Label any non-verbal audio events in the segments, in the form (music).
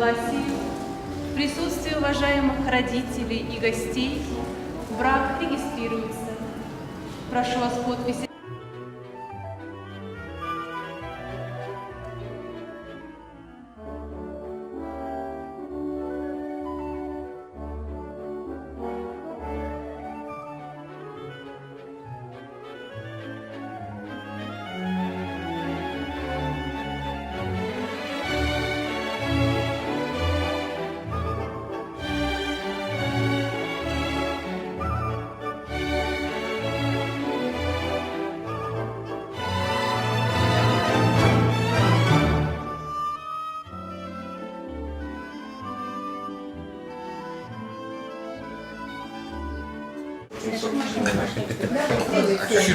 согласию, в присутствии уважаемых родителей и гостей, брак регистрируется. Прошу вас подписи.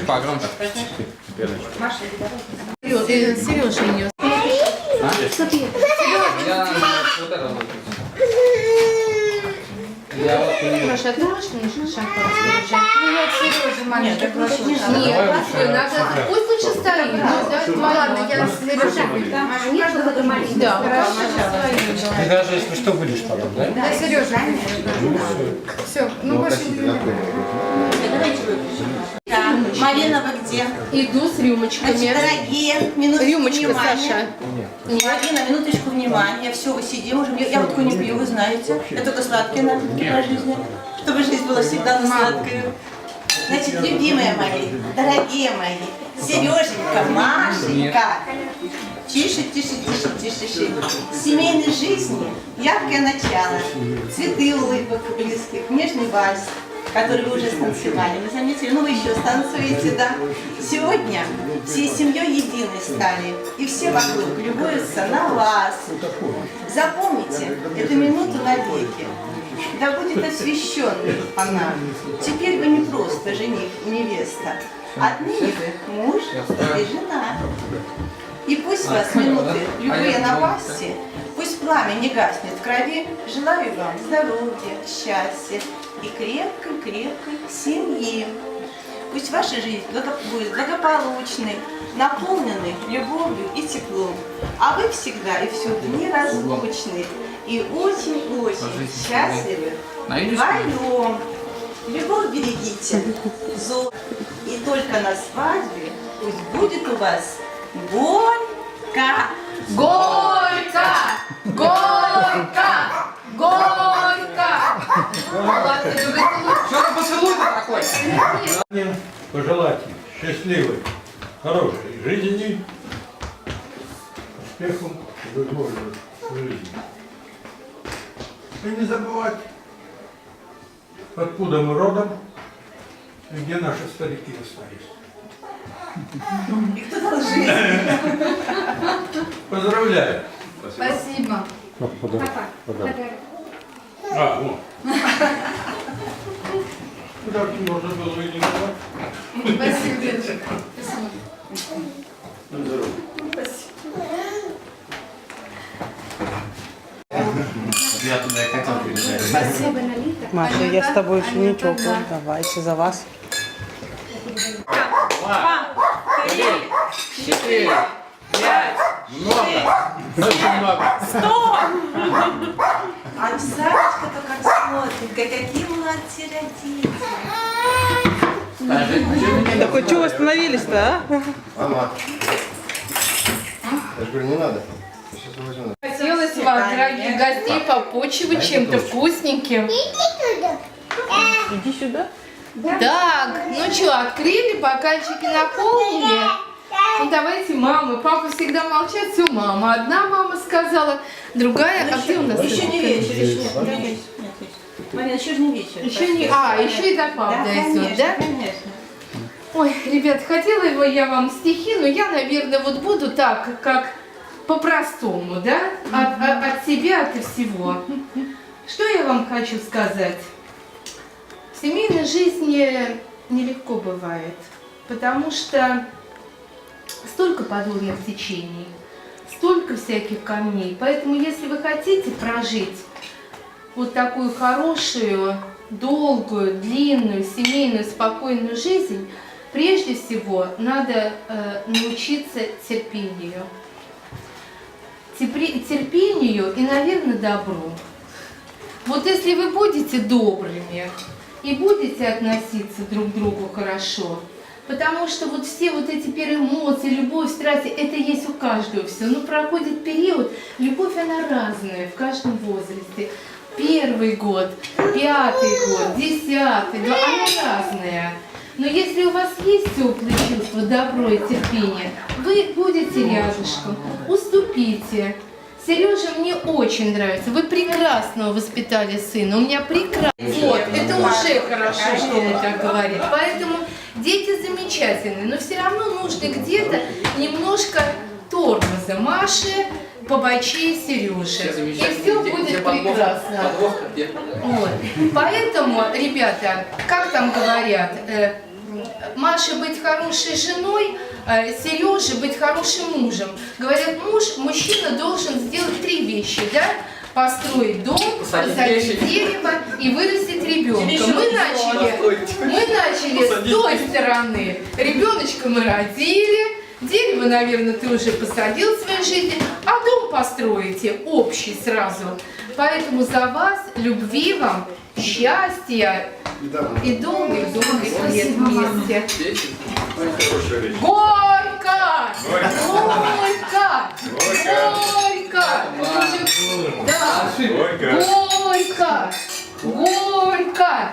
Чуть-чуть погромче. Сережа ее. Я вот это вот. Я вот не Маша, ты можешь мне держать? Ну, я Сережа, не надо. Нет, надо, пусть лучше стоит. Ну, Ладно, я Сережа. Да, Ты даже если что будешь потом, да? Да, Сережа, Все, ну больше не Марина, вы где? Иду с Значит, рюмочками. дорогие, минуточку Рюмочка, внимания. Саша. Марина, минуточку внимания. Все, вы сидим уже. Я, такое не пью, вы знаете. Я только сладкие по жизни. Чтобы жизнь была всегда на сладкую. Значит, любимые мои, дорогие мои, Сереженька, Машенька. Тише, тише, тише, тише, тише. Семейной жизни яркое начало. Цветы улыбок близких, нежный вальс, который вы уже станцевали. Вы заметили? Ну вы еще станцуете, да? Сегодня всей семьей единой стали. И все вокруг любуются на вас. Запомните эту минуту навеки. Да будет освященной она. Теперь вы не просто жених и невеста. Отныне вы муж и жена. И пусть вас минуты любые напасти, пусть пламя не гаснет в крови. Желаю вам здоровья, счастья и крепкой-крепкой семьи. Пусть ваша жизнь будет благополучной, наполненной любовью и теплом. А вы всегда и всюду неразлучны и очень-очень счастливы вдвоем. Любовь берегите, зо. И только на свадьбе пусть будет у вас горько. Горько! Горько! Горько! Ладно, любит Что за поцелуй-то такой? Мне пожелать счастливой, хорошей жизни, и любовью в жизни. И не забывать, откуда мы родом и где наши старики остались. Поздравляю! Спасибо. А, вот. Так можно было и не давать. Спасибо, девочка. Спасибо. На здоровье. Я туда и хотел передать. Спасибо. Маша, я с тобой еще не чокаю. Давайте за вас. Три, четыре, пять. Много. Очень много. А Сарочка-то как смотрит, как какие молодцы родители. Так вот, чего остановились-то, а? Мама. Я же говорю, не надо. Хотелось вас, дорогих гостей, попочивать чем-то вкусненьким. Иди сюда. Так, ну что, открыли, бокальчики наполнили? Ну давайте мамы. Папа всегда молчат, все мама. Одна мама сказала, другая, а где у нас? Еще не вечер, еще нет, нет, нет. Марина, еще же не вечер. Еще не, а, еще и до Да, пап дойдет, конечно, да? конечно. Ой, ребят, хотела его я вам стихи, но я, наверное, вот буду так, как по-простому, да? От, от- от себя, от всего. Что я вам хочу сказать? В семейной жизни нелегко бывает, потому что столько подводных течений, столько всяких камней. Поэтому, если вы хотите прожить вот такую хорошую, долгую, длинную, семейную, спокойную жизнь, прежде всего надо э, научиться терпению. Тепри- Терпению и, наверное, добру. Вот если вы будете добрыми и будете относиться друг к другу хорошо, потому что вот все вот эти эмоции, любовь, страсти, это есть у каждого все. Но проходит период, любовь она разная в каждом возрасте. Первый год, пятый год, десятый, год, она разная. Но если у вас есть теплые чувства, добро и терпение, вы будете рядышком, уступите. Сережа мне очень нравится. Вы прекрасно воспитали сына. У меня прекрасно. Вот, это уже хорошо, что он так говорит. Поэтому дети замечательные, но все равно нужно где-то немножко тормоза Маши, Побачи Сережи. И все будет прекрасно. Подвох где? Вот. Поэтому, ребята, как там говорят, э, Маше быть хорошей женой, э, Сереже быть хорошим мужем. Говорят, муж, мужчина должен сделать три вещи, да? Построить дом, Посадить дерево и вырастить ребенка. Мы начали, мы начали с той стороны. Ребеночка мы родили, дерево, наверное, ты уже посадил в своей жизни, а дом построите общий сразу. Поэтому за вас, любви вам, счастья и долгих-долгих лет вместе. Дети. Горько! Горько! Горько! Да! Горько! Горько!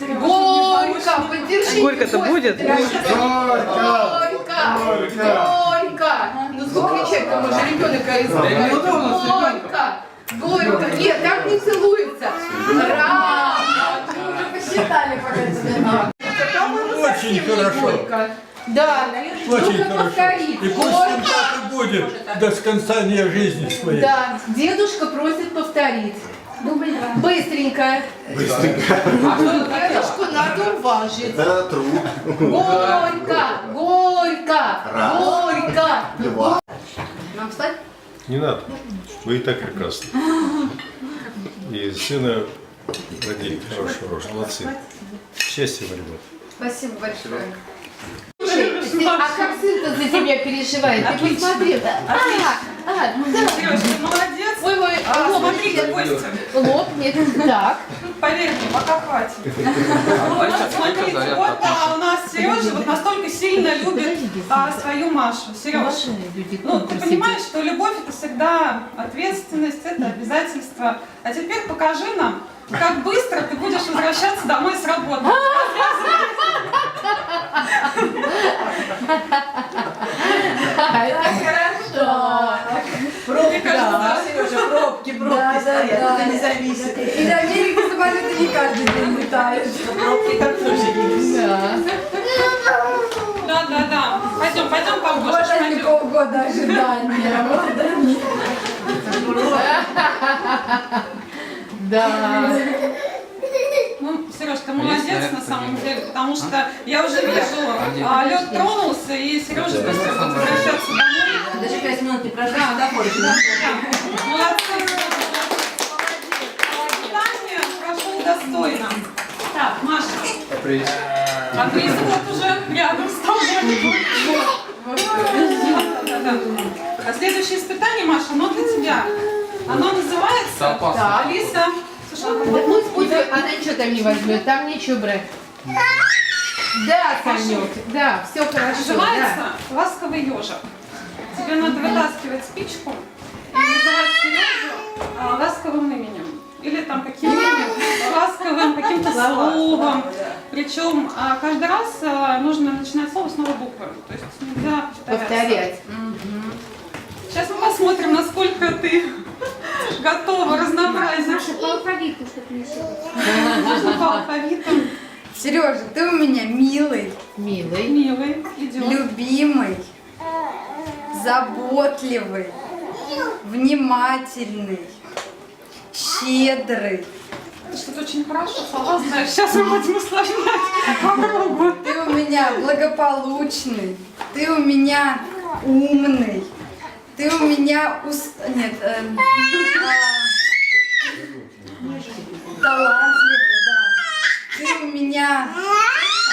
Горько! Поддержите Горько-то будет? дорогие. Горько! Горько! Ну сколько кричать-то можно, ребенок Горько! Горько! Нет, так не целуется! Раз! Мы уже посчитали, пока это Очень хорошо. Горько. Да, Очень нужно хорошо. повторить. И пусть он так и будет до конца жизни своей. Да, дедушка просит повторить. Быстренько. Дедушку надо уважить. Это труд. Горько, горько, Раз. горько. Два. Нам встать? Не надо. Вы и так прекрасны. И сына родили хорошего. Молодцы. Счастья вам, ребят. Спасибо большое. Слушай, ты- а как сын-то за тебя переживает? Ты посмотри. А, а, да. Сереж, ты молодец. Ой, ой, а Смотрите, лопнет. Костя. Лопнет. Так. Поверь мне, пока хватит. (laughs) Вот, смотрите, вот у нас Сережа вот настолько сильно любит а, свою Машу. Сереж, ну ты понимаешь, что любовь это всегда ответственность, это обязательство. А теперь покажи нам, как быстро ты будешь возвращаться домой с работы. (laughs) Это Мне кажется, да. Сережа, пробки, пробки стоят, это не зависит. И до Америки самолеты не каждый день летают. Пробки как тоже есть. Да. Да, да, да. Пойдем, пойдем побольше. Вот они полгода ожидания. (laughs) Вот они. Да. Ну, Сереж, ты молодец Есть, на самом деле, потому что я уже вижу, а, лед тронулся, и Сережа быстро будет возвращаться домой. Даже пять минут не прошло, Да, да? Молодцы. Испытание прошел достойно. Так, Маша, Привет. а приз вот уже рядом с тобой. А следующее испытание, Маша, оно для тебя. Оно называется... Да. Алиса. Слушай, Да пусть будет, она ничего там не возьмет, там нечего брать. Да, Санек, да, все хорошо. Называется ласковый ежик. Тебе надо вытаскивать спичку и называть Сережу а, ласковым именем. Или там каким-нибудь ласковым каким-то словом. Причем а, каждый раз а, нужно начинать слово с новой буквы. То есть нельзя. Повторять. Сейчас мы посмотрим, насколько ты готова разнообразить. по алфавиту, чтобы не. Можно по алфавиту. Сережа, ты у меня милый, Милый. Милый, идет. любимый, заботливый, внимательный, щедрый. Ты что-то очень хорошо слова знаешь. Сейчас мы будем усложнять по кругу. Ты у меня благополучный, ты у меня умный, ты у меня ус... Нет, эм, а, талантливый, да. Ты у меня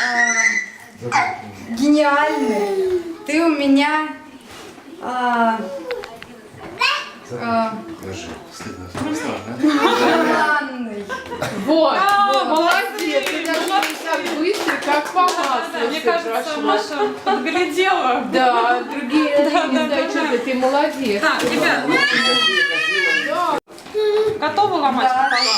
а, гениальный. Ты у меня а, а, Держи. Стыдно. Стыдно, желанный. Вот, вот, молодец. Ты даже не так быстро, как по маслу. Мне всё кажется, прошло. Маша подглядела. Да, другие (laughs) не знаю, что ты, ты молодец. Так, ребят, Да. готовы ломать пополам?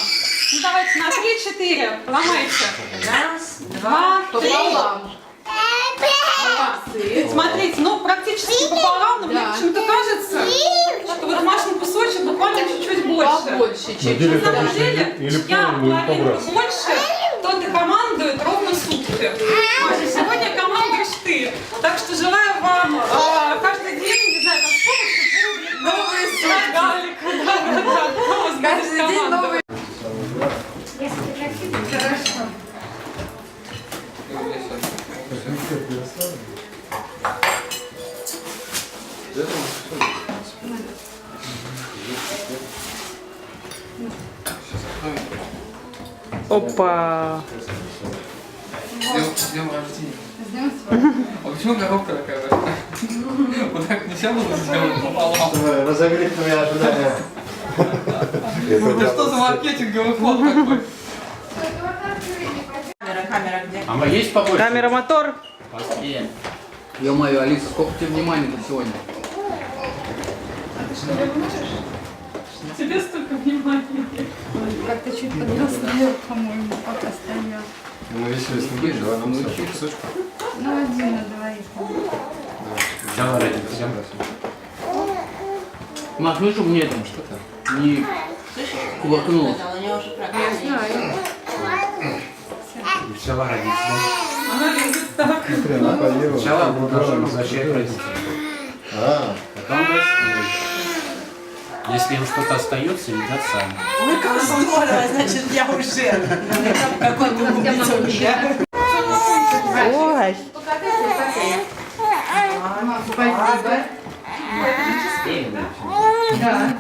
Ну давайте на 3-4 ломайте. Раз, Два, три. Пополам. Молодцы. Смотрите, ну практически пополам, но мне Да. почему-то кажется, что вот Машин кусочек буквально чуть-чуть больше. Побольше, На чем деле На самом обычно деле, или я или половину побрать. больше, тот и командует ровно сутки. Маша, сегодня командуешь Опа. С днем рождения. А почему коробка такая большая? Вот так нельзя было сделать пополам? Давай, Разогреть твои ожидания. Это что за маркетинговый ход такой? камера, камера где? А есть побольше? Камера, мотор. Поспеем. Ё-моё, Алиса, сколько тебе внимания сегодня? Тебе столько внимания. Как-то чуть подрастает, по-моему, пока стоял. Мы веселись не будешь, давай нам сразу кусочку. Ну, один на двоих. Давай, ради всем. Маш, ну чтобы мне там что-то не кувыркнуло. Я знаю. Сначала родиться. Она лезет так. Хрена поела. Сначала должен назначать родиться. А, Потом Если им что-то остается, едят сами. Ой, как здорово, значит, я уже. Какой-то убийца у меня. Ой. Спасибо. Да.